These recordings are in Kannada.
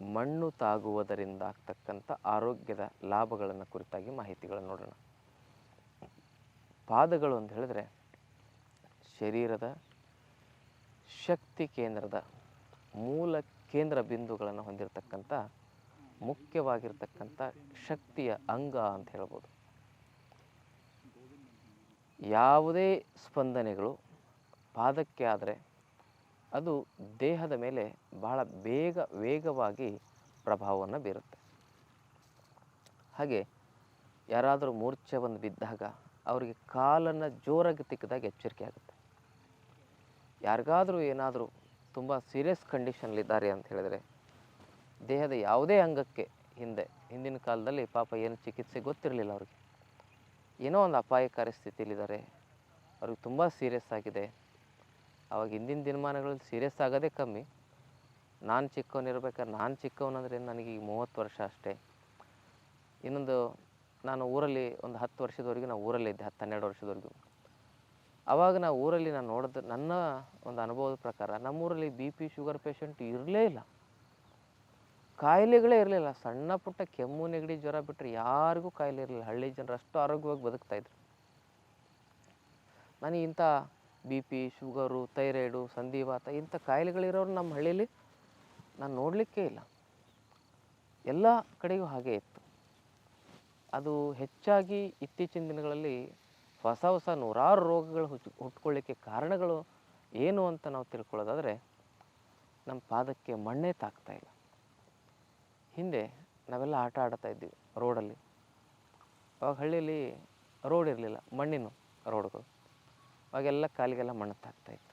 ಮಣ್ಣು ತಾಗುವುದರಿಂದ ಆಗ್ತಕ್ಕಂಥ ಆರೋಗ್ಯದ ಲಾಭಗಳನ್ನು ಕುರಿತಾಗಿ ಮಾಹಿತಿಗಳನ್ನು ನೋಡೋಣ. ಪಾದಗಳು ಅಂತ ಹೇಳಿದ್ರೆ ಶರೀರದ ಶಕ್ತಿ ಕೇಂದ್ರದ ಮೂಲ ಕೇಂದ್ರ ಬಿಂದುಗಳನ್ನು ಹೊಂದಿರತಕ್ಕಂಥ ಮುಖ್ಯವಾಗಿರ್ತಕ್ಕಂಥ ಶಕ್ತಿಯ ಅಂಗ ಅಂತ ಹೇಳ್ಬೋದು. ಯಾವುದೇ ಸ್ಪಂದನೆಗಳು ಪಾದಕ್ಕೆ ಆದರೆ ಅದು ದೇಹದ ಮೇಲೆ ಬಹಳ ಬೇಗ, ವೇಗವಾಗಿ ಪ್ರಭಾವವನ್ನು ಬೀರುತ್ತೆ. ಹಾಗೆ ಯಾರಾದರೂ ಮೂರ್ಛೆ ಬಂದು ಬಿದ್ದಾಗ ಅವರಿಗೆ ಕಾಲನ್ನು ಜೋರಾಗಿ ತಿಕ್ಕಿದಾಗ ಎಚ್ಚರಿಕೆ ಆಗುತ್ತೆ. ಯಾರಿಗಾದರೂ ಏನಾದರೂ ತುಂಬ ಸೀರಿಯಸ್ ಕಂಡೀಷನ್ಲಿದ್ದಾರೆ ಅಂತ ಹೇಳಿದರೆ ದೇಹದ ಯಾವುದೇ ಅಂಗಕ್ಕೆ ಹಿಂದೆ, ಹಿಂದಿನ ಕಾಲದಲ್ಲಿ ಪಾಪ ಏನು ಚಿಕಿತ್ಸೆ ಗೊತ್ತಿರಲಿಲ್ಲ ಅವ್ರಿಗೆ. ಏನೋ ಒಂದು ಅಪಾಯಕಾರಿ ಸ್ಥಿತಿಯಲ್ಲಿದ್ದಾರೆ. ಅವ್ರಿಗೆ ತುಂಬ ಸೀರಿಯಸ್ ಆಗಿದೆ. ಅವಾಗ ಹಿಂದಿನ ದಿನಮಾನಗಳಲ್ಲಿ ಸೀರಿಯಸ್ ಆಗೋದೇ ಕಮ್ಮಿ. ನಾನು ಚಿಕ್ಕವನಿರ್ಬೇಕಾದ್ರೆ ನಾನು ಚಿಕ್ಕವನಂದ್ರೆ ನನಗೆ ಈಗ ಮೂವತ್ತು ವರ್ಷ ಅಷ್ಟೇ. ಇನ್ನೊಂದು ನಾನು ಊರಲ್ಲಿ ಒಂದು ಹತ್ತು ವರ್ಷದವರೆಗೆ ನಾವು ಊರಲ್ಲೇ ಇದ್ದೆ, ಹತ್ತು ಹನ್ನೆರಡು ವರ್ಷದವರೆಗೂ. ಅವಾಗ ನಾವು ಊರಲ್ಲಿ ನಾನು ನೋಡಿದ ನನ್ನ ಒಂದು ಅನುಭವದ ಪ್ರಕಾರ ನಮ್ಮೂರಲ್ಲಿ ಬಿ ಪಿ ಶುಗರ್ ಪೇಷಂಟ್ ಇರಲೇ ಇಲ್ಲ. ಕಾಯಿಲೆಗಳೇ ಇರಲಿಲ್ಲ. ಸಣ್ಣ ಪುಟ್ಟ ಕೆಮ್ಮು, ನೆಗಡಿ, ಜ್ವರ ಬಿಟ್ಟರೆ ಯಾರಿಗೂ ಕಾಯಿಲೆ ಇರಲಿಲ್ಲ. ಹಳ್ಳಿ ಜನರು ಅಷ್ಟು ಆರೋಗ್ಯವಾಗಿ ಬದುಕ್ತಾಯಿದ್ರು ನನಗೆ ಇಂಥ ಬಿ ಪಿ, ಶುಗರು, ಥೈರಾಯ್ಡು, ಸಂಧಿವಾತ ಇಂಥ ಕಾಯಿಲೆಗಳಿರೋರು ನಮ್ಮ ಹಳ್ಳಿಯಲ್ಲಿ ನಾನು ನೋಡಲಿಕ್ಕೇ ಇಲ್ಲ. ಎಲ್ಲ ಕಡೆಯೂ ಹಾಗೇ ಇತ್ತು. ಅದು ಹೆಚ್ಚಾಗಿ ಇತ್ತೀಚಿನ ದಿನಗಳಲ್ಲಿ ಹೊಸ ಹೊಸ ನೂರಾರು ರೋಗಗಳು ಹುಚ್ಚು ಹುಟ್ಕೊಳ್ಳಿಕ್ಕೆ ಕಾರಣಗಳು ಏನು ಅಂತ ನಾವು ತಿಳ್ಕೊಳ್ಳೋದಾದರೆ ನಮ್ಮ ಪಾದಕ್ಕೆ ಮಣ್ಣೇ ತಾಕ್ತಾ ಇಲ್ಲ. ಹಿಂದೆ ನಾವೆಲ್ಲ ಆಟ ಆಡ್ತಾ ಇದ್ವಿ ರೋಡಲ್ಲಿ. ಅವಾಗ ಹಳ್ಳಿಯಲ್ಲಿ ರೋಡ್ ಇರಲಿಲ್ಲ, ಮಣ್ಣಿನ ರೋಡ್ಗಳು. ಅವಾಗೆಲ್ಲ ಕಾಲಿಗೆಲ್ಲ ಮಣ್ಣು ತಾಗ್ತಾಯಿತ್ತು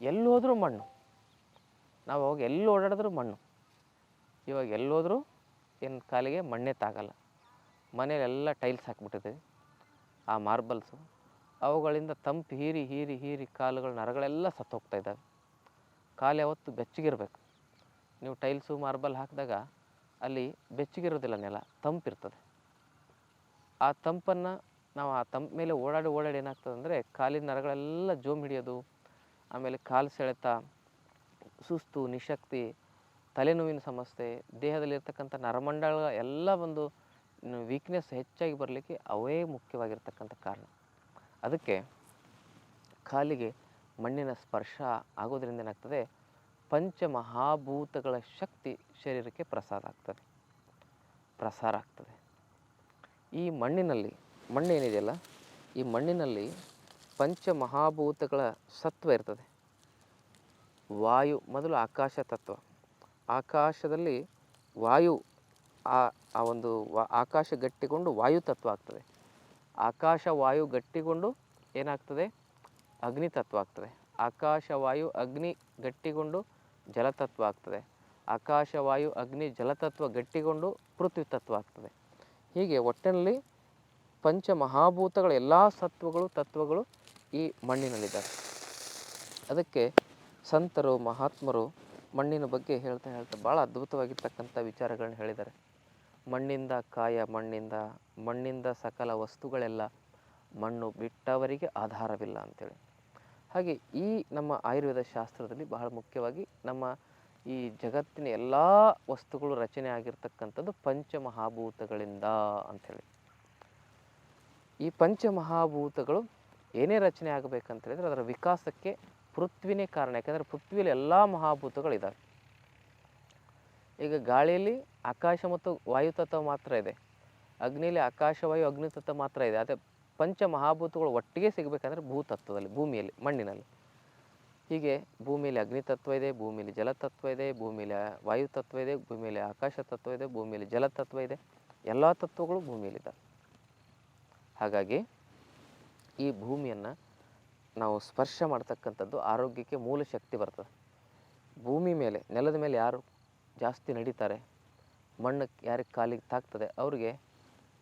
ಎಲ್ಲಿ ಹೋದರೂ ಮಣ್ಣು. ನಾವು ಅವಾಗ ಎಲ್ಲಿ ಓಡಾಡಿದ್ರೂ ಮಣ್ಣು. ಇವಾಗ ಎಲ್ಲೋದ್ರೂ ಏನು ಕಾಲಿಗೆ ಮಣ್ಣೇ ತಾಗಲ್ಲ. ಮನೇಲೆಲ್ಲ ಟೈಲ್ಸ್ ಹಾಕ್ಬಿಟ್ಟಿದೆ. ಆ ಮಾರ್ಬಲ್ಸು, ಅವುಗಳಿಂದ ತಂಪು ಹೀರಿ ಹೀರಿ ಹೀರಿ ಕಾಲುಗಳ, ನರಗಳೆಲ್ಲ ಸತ್ತೋಗ್ತಾ ಇದ್ದಾವೆ. ಕಾಲು ಯಾವತ್ತು ಬೆಚ್ಚಗಿರಬೇಕು. ನೀವು ಟೈಲ್ಸು, ಮಾರ್ಬಲ್ ಹಾಕಿದಾಗ ಅಲ್ಲಿ ಬೆಚ್ಚಗಿರೋದಿಲ್ಲ ನೆಲ, ತಂಪಿರ್ತದೆ. ಆ ತಂಪನ್ನು ನಾವು ಆ ತಂಪು ಮೇಲೆ ಓಡಾಡಿ ಓಡಾಡಿ ಏನಾಗ್ತದೆ ಅಂದರೆ ಕಾಲಿನ ನರಗಳೆಲ್ಲ ಜೋಮ್ ಹಿಡಿಯೋದು ಆಮೇಲೆ ಕಾಲು ಸೆಳೆತ, ಸುಸ್ತು, ನಿಶಕ್ತಿ, ತಲೆನೋವಿನ ಸಮಸ್ಯೆ, ದೇಹದಲ್ಲಿರ್ತಕ್ಕಂಥ ನರಮಂಡಲ ಎಲ್ಲ ಒಂದು ವೀಕ್ನೆಸ್ ಹೆಚ್ಚಾಗಿ ಬರಲಿಕ್ಕೆ ಅವೇ ಮುಖ್ಯವಾಗಿರ್ತಕ್ಕಂಥ ಕಾರಣ. ಅದಕ್ಕೆ ಕಾಲಿಗೆ ಮಣ್ಣಿನ ಸ್ಪರ್ಶ ಆಗೋದ್ರಿಂದ ಏನಾಗ್ತದೆ? ಪಂಚಮಹಾಭೂತಗಳ ಶಕ್ತಿ ಶರೀರಕ್ಕೆ ಪ್ರಸಾದ ಆಗ್ತದೆ. ಪ್ರಸಾರ ಆಗ್ತದೆ. ಈ ಮಣ್ಣಿನಲ್ಲಿ ಮಣ್ಣೇನಿದೆಯಲ್ಲ, ಈ ಮಣ್ಣಿನಲ್ಲಿ ಪಂಚಮಹಾಭೂತಗಳ ಸತ್ವ ಇರ್ತದೆ. ವಾಯು ಮೊದಲು ಆಕಾಶ ತತ್ವ. ಆಕಾಶದಲ್ಲಿ ವಾಯು, ಆ ಆ ಒಂದು ವಾ, ಆಕಾಶ ಗಟ್ಟಿಕೊಂಡು ವಾಯು ತತ್ವ ಆಗ್ತದೆ. ಆಕಾಶ ವಾಯು ಗಟ್ಟಿಗೊಂಡು ಏನಾಗ್ತದೆ? ಅಗ್ನಿ ತತ್ವ ಆಗ್ತದೆ. ಆಕಾಶ ವಾಯು ಅಗ್ನಿ ಗಟ್ಟಿಗೊಂಡು ಜಲತತ್ವ ಆಗ್ತದೆ. ಆಕಾಶ ವಾಯು ಅಗ್ನಿ ಜಲತತ್ವ ಗಟ್ಟಿಗೊಂಡು ಪೃಥ್ವಿ ತತ್ವ ಆಗ್ತದೆ. ಹೀಗೆ ಒಟ್ಟಿನಲ್ಲಿ ಪಂಚಮಹಾಭೂತಗಳ ಎಲ್ಲ ಸತ್ವಗಳು, ತತ್ವಗಳು ಈ ಮಣ್ಣಿನಲ್ಲಿದ್ದಾವೆ. ಅದಕ್ಕೆ ಸಂತರು, ಮಹಾತ್ಮರು ಮಣ್ಣಿನ ಬಗ್ಗೆ ಹೇಳ್ತಾ ಹೇಳ್ತಾ ಭಾಳ ಅದ್ಭುತವಾಗಿರ್ತಕ್ಕಂಥ ವಿಚಾರಗಳನ್ನ ಹೇಳಿದ್ದಾರೆ. ಮಣ್ಣಿಂದ ಕಾಯ, ಮಣ್ಣಿಂದ ಮಣ್ಣಿಂದ ಸಕಲ ವಸ್ತುಗಳೆಲ್ಲ ಮಣ್ಣು ಬಿಟ್ಟವರಿಗೆ ಆಧಾರವಿಲ್ಲ ಅಂತೇಳಿ. ಹಾಗೆ ಈ ನಮ್ಮ ಆಯುರ್ವೇದ ಶಾಸ್ತ್ರದಲ್ಲಿ ಬಹಳ ಮುಖ್ಯವಾಗಿ ನಮ್ಮ ಈ ಜಗತ್ತಿನ ಎಲ್ಲ ವಸ್ತುಗಳು ರಚನೆ ಆಗಿರ್ತಕ್ಕಂಥದ್ದು ಪಂಚಮಹಾಭೂತಗಳಿಂದ ಅಂಥೇಳಿ ಈ ಪಂಚಮಹಾಭೂತಗಳು ಏನೇ ರಚನೆ ಆಗಬೇಕಂತ ಹೇಳಿದ್ರೆ ಅದರ ವಿಕಾಸಕ್ಕೆ ಪೃಥ್ವಿನೇ ಕಾರಣ. ಯಾಕಂದರೆ ಪೃಥ್ವಿಯಲ್ಲಿ ಎಲ್ಲ ಮಹಾಭೂತಗಳಿದ್ದಾವೆ ಈಗ ಗಾಳಿಯಲ್ಲಿ ಆಕಾಶ ಮತ್ತು ವಾಯು ತತ್ವ ಮಾತ್ರ ಇದೆ. ಅಗ್ನಿಯಲ್ಲಿ ಆಕಾಶ, ವಾಯು, ಅಗ್ನಿ ತತ್ವ ಮಾತ್ರ ಇದೆ. ಅದೇ ಪಂಚ ಮಹಾಭೂತಗಳು ಒಟ್ಟಿಗೆ ಸಿಗಬೇಕಂದ್ರೆ ಭೂತತ್ವದಲ್ಲಿ ಭೂಮಿಯಲ್ಲಿ, ಮಣ್ಣಿನಲ್ಲಿ. ಹೀಗೆ ಭೂಮಿಯಲ್ಲಿ ಅಗ್ನಿ ತತ್ವ ಇದೆ, ಭೂಮಿಯಲ್ಲಿ ಜಲತತ್ವ ಇದೆ, ಭೂಮಿಯಲ್ಲಿ ವಾಯು ತತ್ವ ಇದೆ, ಭೂಮಿಯಲ್ಲಿ ಆಕಾಶ ತತ್ವ ಇದೆ, ಭೂಮಿಯಲ್ಲಿ ಜಲತತ್ವ ಇದೆ. ಎಲ್ಲ ತತ್ವಗಳು ಭೂಮಿಯಲ್ಲಿದ್ದಾವೆ. ಹಾಗಾಗಿ ಈ ಭೂಮಿಯನ್ನು ನಾವು ಸ್ಪರ್ಶ ಮಾಡ್ತಕ್ಕಂಥದ್ದು ಆರೋಗ್ಯಕ್ಕೆ ಮೂಲ ಶಕ್ತಿ ಬರ್ತದೆ. ಭೂಮಿ ಮೇಲೆ, ನೆಲದ ಮೇಲೆ ಯಾರು ಜಾಸ್ತಿ ನಡೀತಾರೆ, ಮಣ್ಣು ಯಾರಿಗೆ ಕಾಲಿಗೆ ತಾಗ್ತದೆ, ಅವ್ರಿಗೆ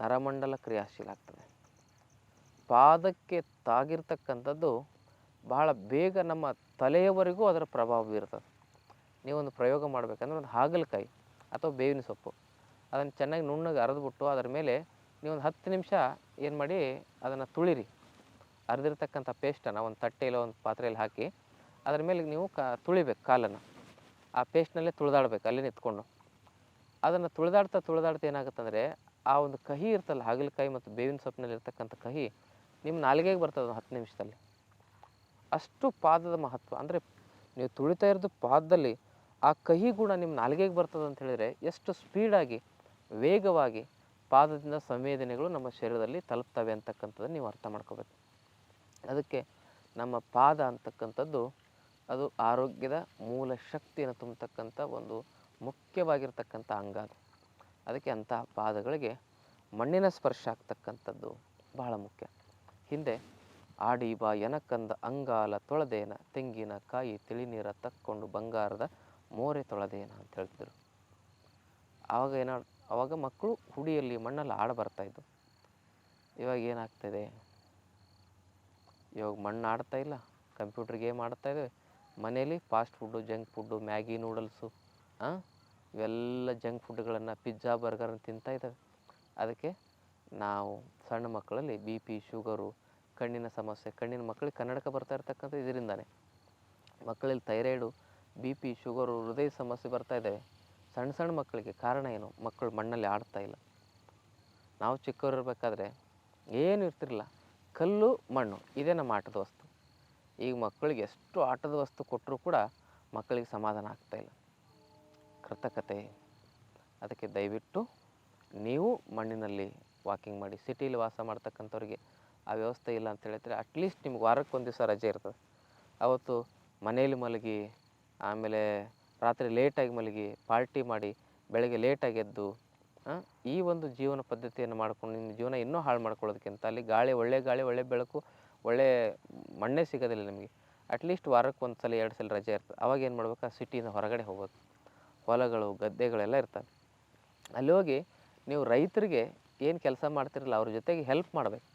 ನರಮಂಡಲ ಕ್ರಿಯಾಶೀಲ ಆಗ್ತದೆ. ಪಾದಕ್ಕೆ ತಾಗಿರ್ತಕ್ಕಂಥದ್ದು ಬಹಳ ಬೇಗ ನಮ್ಮ ತಲೆಯವರೆಗೂ ಅದರ ಪ್ರಭಾವ ಬೀರ್ತದೆ. ನೀವೊಂದು ಪ್ರಯೋಗ ಮಾಡಬೇಕಂದ್ರೆ ಒಂದು ಹಾಗಲಕಾಯಿ ಅಥವಾ ಬೇವಿನ ಸೊಪ್ಪು, ಅದನ್ನು ಚೆನ್ನಾಗಿ ನುಣ್ಣಗೆ ಅರೆದ್ಬಿಟ್ಟು ಅದರ ಮೇಲೆ ನೀವೊಂದು ಹತ್ತು ನಿಮಿಷ ಏನು ಮಾಡಿ ಅದನ್ನು ತುಳಿರಿ. ಅರ್ದಿರ್ತಕ್ಕಂಥ ಪೇಸ್ಟನ್ನು ಒಂದು ತಟ್ಟೆಯಲ್ಲಿ ಒಂದು ಪಾತ್ರೆಯಲ್ಲಿ ಹಾಕಿ ಅದರ ಮೇಲೆ ನೀವು ಕ ತುಳಿಬೇಕು ಕಾಲನ್ನು. ಆ ಪೇಸ್ಟ್ನಲ್ಲೇ ತುಳಿದಾಡ್ಬೇಕು, ಅಲ್ಲಿ ನಿಂತ್ಕೊಂಡು. ಅದನ್ನು ತುಳಿದಾಡ್ತಾ ತುಳಿದಾಡ್ತಾ ಏನಾಗುತ್ತಂದರೆ ಆ ಒಂದು ಕಹಿ ಇರ್ತಲ್ಲ ಹಾಗಲಕಾಯಿ ಮತ್ತು ಬೇವಿನ ಸೊಪ್ಪಿನಲ್ಲಿ ಇರ್ತಕ್ಕಂಥ ಕಹಿ ನಿಮ್ಮ ನಾಲಿಗೆಗೆ ಬರ್ತದೆ ಒಂದು ಹತ್ತು ನಿಮಿಷದಲ್ಲಿ. ಅಷ್ಟು ಪಾದದ ಮಹತ್ವ. ಅಂದರೆ ನೀವು ತುಳಿತಾ ಇರೋದು ಪಾದದಲ್ಲಿ ಆ ಕಹಿ ಗುಣ ನಿಮ್ಮ ನಾಲಿಗೆಗೆ ಬರ್ತದೆ ಅಂತ ಹೇಳಿದರೆ ಎಷ್ಟು ಸ್ಪೀಡಾಗಿ ವೇಗವಾಗಿ ಪಾದದಿಂದ ಸಂವೇದನೆಗಳು ನಮ್ಮ ಶರೀರದಲ್ಲಿ ತಲುಪ್ತವೆ ಅಂತಕ್ಕಂಥದ್ದನ್ನು ನೀವು ಅರ್ಥ ಮಾಡ್ಕೋಬೇಕು. ಅದಕ್ಕೆ ನಮ್ಮ ಪಾದ ಅಂತಕ್ಕಂಥದ್ದು ಅದು ಆರೋಗ್ಯದ ಮೂಲ ಶಕ್ತಿಯನ್ನು ತುಂಬತಕ್ಕಂಥ ಒಂದು ಮುಖ್ಯವಾಗಿರ್ತಕ್ಕಂಥ ಅಂಗ ಅದು. ಅದಕ್ಕೆ ಅಂತಹ ಪಾದಗಳಿಗೆ ಮಣ್ಣಿನ ಸ್ಪರ್ಶ ಆಗ್ತಕ್ಕಂಥದ್ದು ಬಹಳ ಮುಖ್ಯ. ಹಿಂದೆ ಬಾ ಎನಕಂದ ಅಂಗಾಲ ತೊಳೆದೇನ, ತೆಂಗಿನ ಕಾಯಿ ತಿಳಿನೀರ ತಕ್ಕೊಂಡು ಬಂಗಾರದ ಮೋರೆ ತೊಳೆದೇನ ಅಂತ ಹೇಳ್ತಿದ್ರು. ಆವಾಗ ಏನ ಆವಾಗ ಮಕ್ಕಳು ಹುಡಿಯಲ್ಲಿ ಮಣ್ಣಲ್ಲಿ ಆಡ ಬರ್ತಾಯಿದ್ದು ಇವಾಗ ಏನಾಗ್ತಾಯಿದೆ ಇವಾಗ ಮಣ್ಣು ಆಡ್ತಾ ಇಲ್ಲ, ಕಂಪ್ಯೂಟರ್ ಗೇಮ್ ಆಡ್ತಾ ಇದೆ ಮನೇಲಿ fast food junk food Maggi noodles ಹಾಂ ಇವೆಲ್ಲ ಜಂಕ್ ಫುಡ್ಗಳನ್ನು ಪಿಜ್ಜಾ ಬರ್ಗರನ್ನು ತಿಂತಾಯಿದ್ದಾವೆ ಅದಕ್ಕೆ ನಾವು ಸಣ್ಣ ಮಕ್ಕಳಲ್ಲಿ ಬಿ ಪಿ ಶುಗರು ಕಣ್ಣಿನ ಸಮಸ್ಯೆ, ಕಣ್ಣಿನ ಮಕ್ಕಳಿಗೆ ಕನ್ನಡಕ ಬರ್ತಾ ಇರ್ತಕ್ಕಂಥ ಇದರಿಂದಾನೆ ಮಕ್ಕಳಲ್ಲಿ ಥೈರಾಯ್ಡು ಬಿ ಪಿ ಶುಗರು ಹೃದಯ ಸಮಸ್ಯೆ ಬರ್ತಾ ಇದ್ದಾವೆ ಸಣ್ಣ ಸಣ್ಣ ಮಕ್ಕಳಿಗೆ ಕಾರಣ ಏನು? ಮಕ್ಕಳು ಮಣ್ಣಲ್ಲಿ ಆಡ್ತಾ ಇಲ್ಲ. ನಾವು ಚಿಕ್ಕವರು ಇರಬೇಕಾದ್ರೆ ಏನು ಇರ್ತಿರಲಿಲ್ಲ. ಕಲ್ಲು, ಮಣ್ಣು, ಇದೇ ನಮ್ಮ ಆಟದ ವಸ್ತು. ಈಗ ಮಕ್ಕಳಿಗೆ ಎಷ್ಟು ಆಟದ ವಸ್ತು ಕೊಟ್ಟರೂ ಕೂಡ ಮಕ್ಕಳಿಗೆ ಸಮಾಧಾನ ಆಗ್ತಾಯಿಲ್ಲ ಕೃತಕತೆ. ಅದಕ್ಕೆ ದಯವಿಟ್ಟು ನೀವು ಮಣ್ಣಿನಲ್ಲಿ ವಾಕಿಂಗ್ ಮಾಡಿ, ಸಿಟಿಲಿ ವಾಸ ಮಾಡ್ತಕ್ಕಂಥವ್ರಿಗೆ ಆ ವ್ಯವಸ್ಥೆ ಇಲ್ಲ ಅಂತ ಹೇಳಿದ್ರೆ ಅಟ್ಲೀಸ್ಟ್ ನಿಮ್ಗೆ ವಾರಕ್ಕೆ ಒಂದು ದಿವಸ ರಜೆ ಇರ್ತದೆ. ಅವತ್ತು ಮನೇಲಿ ಮಲಗಿ, ಆಮೇಲೆ ರಾತ್ರಿ ಲೇಟಾಗಿ ಮಲಗಿ ಪಾರ್ಟಿ ಮಾಡಿ ಬೆಳಗ್ಗೆ ಲೇಟಾಗಿ ಎದ್ದು ಈ ಒಂದು ಜೀವನ ಪದ್ಧತಿಯನ್ನು ಮಾಡ್ಕೊಂಡು ನಿಮ್ಮ ಜೀವನ ಇನ್ನೂ ಹಾಳು ಮಾಡ್ಕೊಳ್ಳೋದಕ್ಕಿಂತ ಅಲ್ಲಿ ಗಾಳಿ, ಒಳ್ಳೆ ಗಾಳಿ, ಒಳ್ಳೆ ಬೆಳಕು, ಒಳ್ಳೆ ಮಣ್ಣೇ ಸಿಗೋದಿಲ್ಲ ನಿಮಗೆ. ಅಟ್ಲೀಸ್ಟ್ ವಾರಕ್ಕೆ ಒಂದು ಸಲ, ಎರಡು ಸಲ ರಜೆ ಇರ್ತದೆ. ಅವಾಗ ಏನು ಮಾಡ್ಬೇಕು? ಆ ಸಿಟಿಯಿಂದ ಹೊರಗಡೆ ಹೋಗ್ಬೇಕು. ಹೊಲಗಳು, ಗದ್ದೆಗಳೆಲ್ಲ ಇರ್ತವೆ. ಅಲ್ಲಿ ಹೋಗಿ ನೀವು ರೈತರಿಗೆ ಏನು ಕೆಲಸ ಮಾಡ್ತಿರಲ್ಲ, ಅವ್ರ ಜೊತೆಗೆ ಹೆಲ್ಪ್ ಮಾಡಬೇಕು.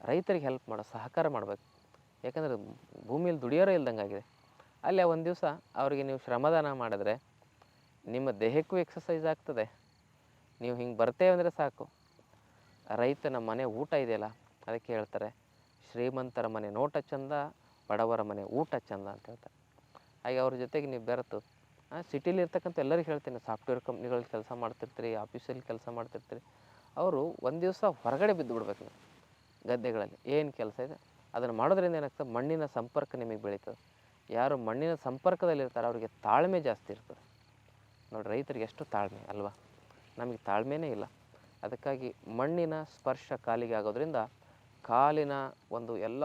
ರೈತರಿಗೆ ಹೆಲ್ಪ್ ಮಾಡೋ, ಸಹಕಾರ ಮಾಡಬೇಕು. ಯಾಕಂದರೆ ಭೂಮಿಯಲ್ಲಿ ದುಡಿಯೋರೇ ಇಲ್ದಂಗೆ ಆಗಿದೆ ಅಲ್ಲಿ ಒಂದು ದಿವಸ ಅವರಿಗೆ ನೀವು ಶ್ರಮದಾನ ಮಾಡಿದ್ರೆ ನಿಮ್ಮ ದೇಹಕ್ಕೂ ಎಕ್ಸಸೈಸ್ ಆಗ್ತದೆ. ನೀವು ಹಿಂಗೆ ಬರ್ತೇವೆ ಅಂದರೆ ಸಾಕು. ರೈತನ ಮನೆ ಊಟ ಇದೆಯಲ್ಲ, ಅದಕ್ಕೆ ಹೇಳ್ತಾರೆ, ಶ್ರೀಮಂತರ ಮನೆ ನೋಟ ಚಂದ, ಬಡವರ ಮನೆ ಊಟ ಚಂದ ಅಂತ ಹೇಳ್ತಾರೆ. ಹಾಗೆ ಅವ್ರ ಜೊತೆಗೆ ನೀವು ಬೆರೆತು ಸಿಟಿಲಿ ಇರ್ತಕ್ಕಂಥ ಎಲ್ಲರಿಗೂ ಹೇಳ್ತೀನಿ, ಸಾಫ್ಟ್ವೇರ್ ಕಂಪ್ನಿಗಳಲ್ಲಿ ಕೆಲಸ ಮಾಡ್ತಿರ್ತೀರಿ, ಆಫೀಸಲ್ಲಿ ಕೆಲಸ ಮಾಡ್ತಿರ್ತೀರಿ, ಅವರು ಒಂದು ದಿವಸ ಹೊರಗಡೆ ಬಿದ್ದು ಬಿಡ್ಬೇಕು ನೀವು ಗದ್ದೆಗಳಲ್ಲಿ. ಏನು ಕೆಲಸ ಇದೆ? ಅದನ್ನು ಮಾಡೋದ್ರಿಂದ ಏನಾಗ್ತದೆ? ಮಣ್ಣಿನ ಸಂಪರ್ಕ ನಿಮಗೆ ಬೆಳೀತದೆ. ಯಾರು ಮಣ್ಣಿನ ಸಂಪರ್ಕದಲ್ಲಿರ್ತಾರೆ, ಅವರಿಗೆ ತಾಳ್ಮೆ ಜಾಸ್ತಿ ಇರ್ತದೆ. ನೋಡಿ ರೈತರಿಗೆ ಎಷ್ಟು ತಾಳ್ಮೆ ಅಲ್ವಾ? ನಮಗೆ ತಾಳ್ಮೆನೇ ಇಲ್ಲ. ಅದಕ್ಕಾಗಿ ಮಣ್ಣಿನ ಸ್ಪರ್ಶ ಕಾಲಿಗೆ ಆಗೋದ್ರಿಂದ ಕಾಲಿನ ಒಂದು ಎಲ್ಲ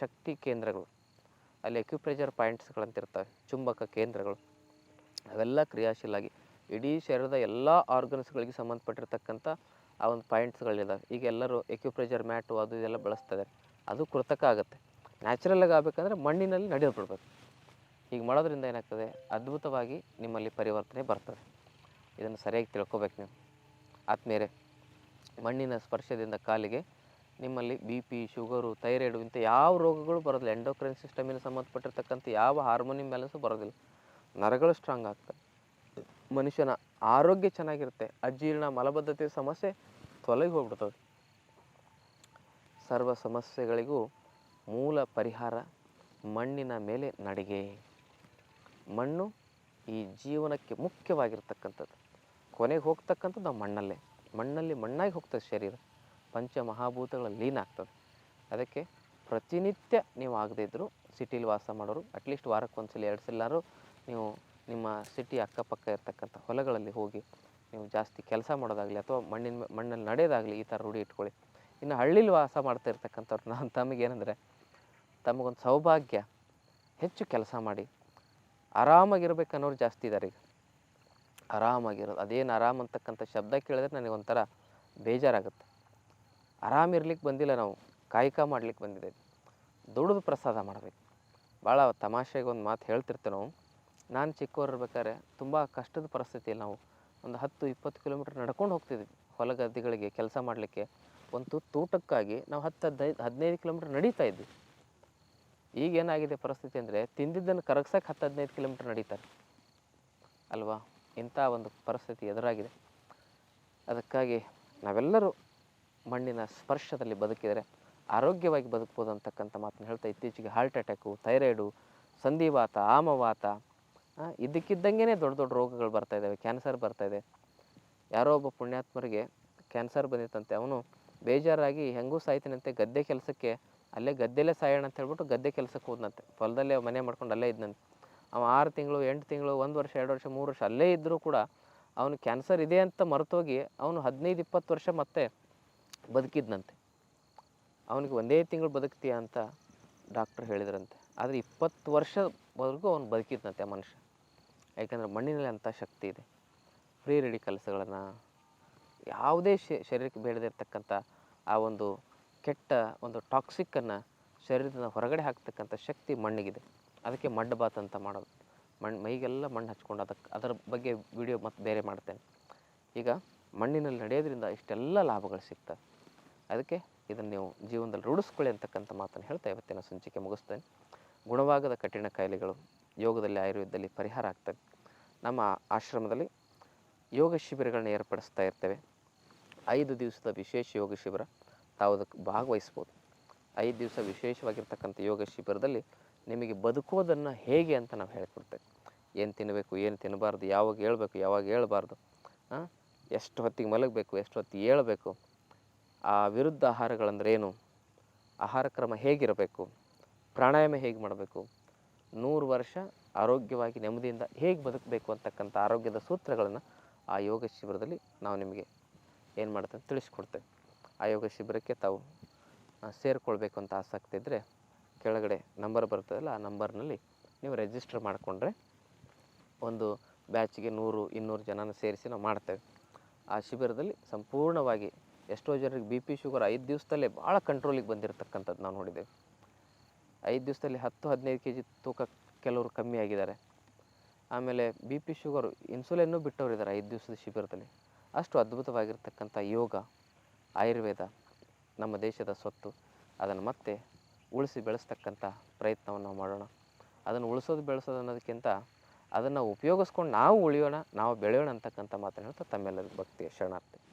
ಶಕ್ತಿ ಕೇಂದ್ರಗಳು, ಅಲ್ಲಿ ಎಕ್ಯುಪ್ರೆಜರ್ ಪಾಯಿಂಟ್ಸ್ಗಳಂತಿರ್ತವೆ ಚುಂಬಕ ಕೇಂದ್ರಗಳು, ಅವೆಲ್ಲ ಕ್ರಿಯಾಶೀಲಾಗಿ ಇಡೀ ಶರೀರದ ಎಲ್ಲ ಆರ್ಗನ್ಸ್ಗಳಿಗೆ ಸಂಬಂಧಪಟ್ಟಿರ್ತಕ್ಕಂಥ ಆ ಒಂದು ಪಾಯಿಂಟ್ಸ್ಗಳಿದ್ದಾವೆ ಈಗ ಎಲ್ಲರೂ ಎಕ್ಯುಪ್ರೆಜರ್ ಮ್ಯಾಟು ಅದು ಇದೆಲ್ಲ ಬಳಸ್ತಾರೆ ಅದು ಕೃತಕ ಆಗುತ್ತೆ. ನ್ಯಾಚುರಲಾಗಿ ಆಗಬೇಕಂದ್ರೆ ಮಣ್ಣಿನಲ್ಲಿ ನಡೆದು ಬಿಡ್ಬೇಕು. ಹೀಗೆ ಮಾಡೋದ್ರಿಂದ ಏನಾಗ್ತದೆ? ಅದ್ಭುತವಾಗಿ ನಿಮ್ಮಲ್ಲಿ ಪರಿವರ್ತನೆ ಬರ್ತದೆ. ಇದನ್ನು ಸರಿಯಾಗಿ ತಿಳ್ಕೊಬೇಕು ನೀವು. ಆತ್ಮೇರೆ ಮಣ್ಣಿನ ಸ್ಪರ್ಶದಿಂದ ಕಾಲಿಗೆ ನಿಮ್ಮಲ್ಲಿ ಬಿ ಪಿ, ಶುಗರು, ಥೈರಾಯ್ಡು ಇಂಥ ಯಾವ ರೋಗಗಳು ಬರೋದಿಲ್ಲ. ಎಂಡೋಕ್ರೈನ್ ಸಿಸ್ಟಮಿನ ಸಂಬಂಧಪಟ್ಟಿರ್ತಕ್ಕಂಥ ಯಾವ ಹಾರ್ಮೋನಿಯಂ ಬ್ಯಾಲೆನ್ಸು ಬರೋದಿಲ್ಲ. ನರಗಳು ಸ್ಟ್ರಾಂಗ್ ಆಗ್ತವೆ. ಮನುಷ್ಯನ ಆರೋಗ್ಯ ಚೆನ್ನಾಗಿರುತ್ತೆ. ಅಜೀರ್ಣ, ಮಲಬದ್ಧತೆ ಸಮಸ್ಯೆ ತೊಲಗಿ ಹೋಗ್ಬಿಡ್ತದೆ. ಸರ್ವ ಸಮಸ್ಯೆಗಳಿಗೂ ಮೂಲ ಪರಿಹಾರ ಮಣ್ಣಿನ ಮೇಲೆ ನಡಿಗೆ. ಮಣ್ಣು ಈ ಜೀವನಕ್ಕೆ ಮುಖ್ಯವಾಗಿರ್ತಕ್ಕಂಥದ್ದು. ಕೊನೆಗೆ ಹೋಗ್ತಕ್ಕಂಥದ್ದು ನಾವು ಮಣ್ಣಲ್ಲೇ. ಮಣ್ಣಲ್ಲಿ ಮಣ್ಣಾಗಿ ಹೋಗ್ತದೆ ಶರೀರ. ಪಂಚಮಹಾಭೂತಗಳಲ್ಲಿ ಲೀನ ಆಗ್ತದೆ. ಅದಕ್ಕೆ ಪ್ರತಿನಿತ್ಯ ನೀವು ಆಗದೇ ಇದ್ದರೂ ಸಿಟಿಲಿ ವಾಸ ಮಾಡೋರು ಅಟ್ಲೀಸ್ಟ್ ವಾರಕ್ಕೆ ಒಂದು ಸಲ ಎರಡು ಸಲಾರು ನೀವು ನಿಮ್ಮ ಸಿಟಿ ಅಕ್ಕಪಕ್ಕ ಇರ್ತಕ್ಕಂಥ ಹೊಲಗಳಲ್ಲಿ ಹೋಗಿ ನೀವು ಜಾಸ್ತಿ ಕೆಲಸ ಮಾಡೋದಾಗಲಿ ಅಥವಾ ಮಣ್ಣಿನ ಮಣ್ಣಲ್ಲಿ ನಡೆಯೋದಾಗಲಿ ಈ ಥರ ರೂಢಿ ಇಟ್ಕೊಳ್ಳಿ. ಇನ್ನು ಹಳ್ಳಿಲಿ ವಾಸ ಮಾಡ್ತಾ ಇರ್ತಕ್ಕಂಥವ್ರು ನಾನು ತಮಗೇನೆಂದರೆ, ತಮಗೊಂದು ಸೌಭಾಗ್ಯ, ಹೆಚ್ಚು ಕೆಲಸ ಮಾಡಿ ಆರಾಮಾಗಿರ್ಬೇಕು ಅನ್ನೋರು ಜಾಸ್ತಿ ಇದ್ದಾರೆ ಈಗ. ಆರಾಮಾಗಿರೋದು, ಅದೇನು ಆರಾಮ್ ಅಂತಕ್ಕಂಥ ಶಬ್ದ ಕೇಳಿದ್ರೆ ನನಗೆ ಒಂಥರ ಬೇಜಾರಾಗುತ್ತೆ. ಆರಾಮಿರ್ಲಿಕ್ಕೆ ಬಂದಿಲ್ಲ ನಾವು, ಕಾಯಕ ಮಾಡ್ಲಿಕ್ಕೆ ಬಂದಿದ್ದೇವೆ ದುಡಿದು ಪ್ರಸಾದ ಮಾಡಬೇಕು. ಭಾಳ ತಮಾಷೆಗೆ ಒಂದು ಮಾತು ಹೇಳ್ತಿರ್ತೇವೆ ನಾವು. ನಾನು ಚಿಕ್ಕವರಿರ್ಬೇಕಾದ್ರೆ ತುಂಬ ಕಷ್ಟದ ಪರಿಸ್ಥಿತಿಯಲ್ಲಿ ನಾವು ಒಂದು ಹತ್ತು, ಇಪ್ಪತ್ತು ಕಿಲೋಮೀಟ್ರ್ ನಡ್ಕೊಂಡು ಹೋಗ್ತಿದ್ವಿ. ಹೊಲ ಗದ್ದೆಗಳಿಗೆ ಕೆಲಸ ಮಾಡಲಿಕ್ಕೆ. ಒಂದು ತೂಟಕ್ಕಾಗಿ ನಾವು ಹತ್ತು, ಹದಿನೈದು ಹದಿನೈದು ಕಿಲೋಮೀಟ್ರ್ ನಡೀತಾ ಇದ್ವಿ. ಈಗ ಏನಾಗಿದೆ ಪರಿಸ್ಥಿತಿ ಅಂದರೆ ತಿಂದಿದ್ದನ್ನು ಕರಗ್ಸಕ್ಕೆ ಹತ್ತು ಹದಿನೈದು ಕಿಲೋಮೀಟ್ರ್ ನಡೀತಾರೆ. ಅಲ್ವಾ? ಇಂಥ ಒಂದು ಪರಿಸ್ಥಿತಿ ಎದುರಾಗಿದೆ. ಅದಕ್ಕಾಗಿ ನಾವೆಲ್ಲರೂ ಮಣ್ಣಿನ ಸ್ಪರ್ಶದಲ್ಲಿ ಬದುಕಿದರೆ, ಆರೋಗ್ಯವಾಗಿ ಬದುಕ್ಬೋದು ಅಂತಕ್ಕಂಥ ಮಾತನ್ನು ಹೇಳ್ತಾ ಇತ್ತೀಚೆಗೆ ಹಾರ್ಟ್ ಅಟ್ಯಾಕು ಥೈರಾಯ್ಡು ಸಂಧಿವಾತ, ಆಮವಾತ ಇದಕ್ಕಿದ್ದಂಗೆ ದೊಡ್ಡ ದೊಡ್ಡ ರೋಗಗಳು ಬರ್ತಾ ಇದ್ದಾವೆ ಕ್ಯಾನ್ಸರ್ ಬರ್ತಾ ಇದೆ. ಯಾರೋ ಒಬ್ಬ ಪುಣ್ಯಾತ್ಮರಿಗೆ ಕ್ಯಾನ್ಸರ್ ಬಂದಿತ್ತಂತೆ, ಅವನು ಬೇಜಾರಾಗಿ ಹೆಂಗೂ ಸಾಯ್ತಿನಂತೆ ಗದ್ದೆ ಕೆಲಸಕ್ಕೆ ಅಲ್ಲೇ ಗದ್ದೆಲ್ಲೇ ಸಾಯೋಣ ಅಂತ ಹೇಳ್ಬಿಟ್ಟು ಗದ್ದೆ ಕೆಲಸಕ್ಕೆ ಹೋದ್ನಂತೆ. ಹೊಲದಲ್ಲೇ ಮನೆ ಮಾಡ್ಕೊಂಡು ಅಲ್ಲೇ ಇದ್ನಂತೆ. ಅವ ಆರು ತಿಂಗಳು, ಎಂಟು ತಿಂಗಳು, ಒಂದು ವರ್ಷ, ಎರಡು ವರ್ಷ, ಮೂರು ವರ್ಷ ಅಲ್ಲೇ ಇದ್ದರೂ ಕೂಡ ಅವನು ಕ್ಯಾನ್ಸರ್ ಇದೆ ಅಂತ ಮರೆತೋಗಿ ಅವನು ಹದಿನೈದು, ಇಪ್ಪತ್ತು ವರ್ಷ ಮತ್ತೆ ಬದುಕಿದ್ನಂತೆ. ಅವನಿಗೆ ಒಂದೇ ತಿಂಗಳು ಬದುಕ್ತೀಯ ಅಂತ ಡಾಕ್ಟ್ರ್ ಹೇಳಿದ್ರಂತೆ. ಆದರೆ ಇಪ್ಪತ್ತು ವರ್ಷವರೆಗೂ ಅವನು ಬದುಕಿದ್ನಂತೆ ಮನುಷ್ಯ. ಯಾಕಂದರೆ ಮಣ್ಣಿನಲ್ಲಿ ಅಂಥ ಶಕ್ತಿ ಇದೆ. ಫ್ರೀ ರೆಡಿಕಲ್ಸ್ಗಳನ್ನು ಯಾವುದೇ ಶರೀರಕ್ಕೆ ಬೇಡದಿರ್ತಕ್ಕಂಥ ಆ ಒಂದು ಕೆಟ್ಟ ಒಂದು ಟಾಕ್ಸಿಕ್ಕನ್ನು ಶರೀರದಿಂದ ಹೊರಗಡೆ ಹಾಕ್ತಕ್ಕಂಥ ಶಕ್ತಿ ಮಣ್ಣಿಗಿದೆ. ಅದಕ್ಕೆ ಮಡ್ ಬಾತ್ ಅಂತ ಮಾಡೋದು. ಮಣ್ಣು ಮೈಗೆಲ್ಲ ಮಣ್ಣು ಹಚ್ಕೊಂಡು ಅದಕ್ಕೆ ಅದರ ಬಗ್ಗೆ ವಿಡಿಯೋ ಮತ್ತೆ ಬೇರೆ ಮಾಡ್ತೇನೆ. ಈಗ ಮಣ್ಣಿನಲ್ಲಿ ನಡೆಯೋದ್ರಿಂದ ಇಷ್ಟೆಲ್ಲ ಲಾಭಗಳು ಸಿಗ್ತವೆ. ಅದಕ್ಕೆ ಇದನ್ನು ನೀವು ಜೀವನದಲ್ಲಿ ರೂಢಿಸ್ಕೊಳ್ಳಿ ಅಂತಕ್ಕಂಥ ಮಾತನ್ನು ಹೇಳ್ತಾ ಇವತ್ತಿನ ಸಂಚಿಕೆ ಮುಗಿಸ್ತೇನೆ. ಗುಣವಾಗದ ಕಠಿಣ ಕಾಯಿಲೆಗಳು, ಯೋಗದಲ್ಲಿ ಆಯುರ್ವೇದದಲ್ಲಿ ಪರಿಹಾರ ಆಗ್ತವೆ. ನಮ್ಮ ಆಶ್ರಮದಲ್ಲಿ ಯೋಗ ಶಿಬಿರಗಳನ್ನ ಏರ್ಪಡಿಸ್ತಾ ಇರ್ತೇವೆ. ಐದು ದಿವಸದ ವಿಶೇಷ ಯೋಗ ಶಿಬಿರ. ತಾವು ಅದಕ್ಕೆ ಭಾಗವಹಿಸ್ಬೋದು. ಐದು ದಿವಸ ವಿಶೇಷವಾಗಿರ್ತಕ್ಕಂಥ ಯೋಗ ಶಿಬಿರದಲ್ಲಿ ನಿಮಗೆ ಬದುಕೋದನ್ನು ಹೇಗೆ ಅಂತ ನಾವು ಹೇಳ್ಕೊಡ್ತೇವೆ. ಏನು ತಿನ್ನಬೇಕು ಏನು ತಿನ್ನಬಾರ್ದು, ಯಾವಾಗ ಹೇಳ್ಬೇಕು, ಯಾವಾಗ ಹೇಳ್ಬಾರ್ದು ಎಷ್ಟು ಹೊತ್ತಿಗೆ ಮಲಗಬೇಕು, ಎಷ್ಟು ಹೊತ್ತಿಗೆ ಏಳಬೇಕು, ಆ ವಿರುದ್ಧ ಆಹಾರಗಳಂದ್ರೇನು ಆಹಾರ ಕ್ರಮ ಹೇಗಿರಬೇಕು? ಪ್ರಾಣಾಯಾಮ ಹೇಗೆ ಮಾಡಬೇಕು? ನೂರು ವರ್ಷ ಆರೋಗ್ಯವಾಗಿ ನೆಮ್ಮದಿಯಿಂದ ಹೇಗೆ ಬದುಕಬೇಕು ಅಂತಕ್ಕಂಥ ಆರೋಗ್ಯದ ಸೂತ್ರಗಳನ್ನು ಆ ಯೋಗ ಶಿಬಿರದಲ್ಲಿ ನಾವು ನಿಮಗೆ ಏನು ಮಾಡ್ತೇವೆ ತಿಳಿಸ್ಕೊಡ್ತೇವೆ. ಆ ಯೋಗ ಶಿಬಿರಕ್ಕೆ ತಾವು ಸೇರಿಕೊಳ್ಬೇಕು ಅಂತ ಆಸಕ್ತಿ ಇದ್ದರೆ ಕೆಳಗಡೆ ನಂಬರ್ ಬರ್ತದಲ್ಲ ಆ ನಂಬರ್ನಲ್ಲಿ ನೀವು ರಿಜಿಸ್ಟರ್ ಮಾಡಿಕೊಂಡ್ರೆ ಒಂದು ಬ್ಯಾಚ್ಗೆ ನೂರು, ಇನ್ನೂರು ಜನನ ಸೇರಿಸಿ ನಾವು ಮಾಡ್ತೇವೆ. ಆ ಶಿಬಿರದಲ್ಲಿ ಸಂಪೂರ್ಣವಾಗಿ ಎಷ್ಟೋ ಜನರಿಗೆ ಬಿ ಪಿ ಶುಗರ್ ಐದು ದಿವಸದಲ್ಲೇ ಭಾಳ ಕಂಟ್ರೋಲಿಗೆ ಬಂದಿರತಕ್ಕಂಥದ್ದು ನಾವು ನೋಡಿದ್ದೇವೆ. ಐದು ದಿವಸದಲ್ಲಿ ಹತ್ತು, ಹದಿನೈದು ಕೆ ಜಿ ತೂಕ ಕೆಲವರು ಕಮ್ಮಿ ಆಗಿದ್ದಾರೆ. ಆಮೇಲೆ ಬಿ ಪಿ ಶುಗರು ಇನ್ಸುಲಿನ್ನು ಬಿಟ್ಟವರಿದ್ದಾರೆ ಐದು ದಿವಸದ ಶಿಬಿರದಲ್ಲಿ. ಅಷ್ಟು ಅದ್ಭುತವಾಗಿರ್ತಕ್ಕಂಥ ಯೋಗ. ಆಯುರ್ವೇದ ನಮ್ಮ ದೇಶದ ಸ್ವತ್ತು ಅದನ್ನು ಮತ್ತೆ ಉಳಿಸಿ ಬೆಳೆಸ್ತಕ್ಕಂಥ ಪ್ರಯತ್ನವನ್ನು ನಾವು ಮಾಡೋಣ. ಅದನ್ನು ಉಳಿಸೋದು ಬೆಳೆಸೋದು ಅನ್ನೋದಕ್ಕಿಂತ ಅದನ್ನು ಉಪಯೋಗಿಸ್ಕೊಂಡು ನಾವು ಉಳಿಯೋಣ, ನಾವು ಬೆಳೆಯೋಣ ಅಂತಕ್ಕಂಥ ಮಾತನ್ನು ಹೇಳ್ತಾ ತಮ್ಮೆಲ್ಲರಿಗೂ ಭಕ್ತಿಯ ಶರಣಾರ್ಥಿ.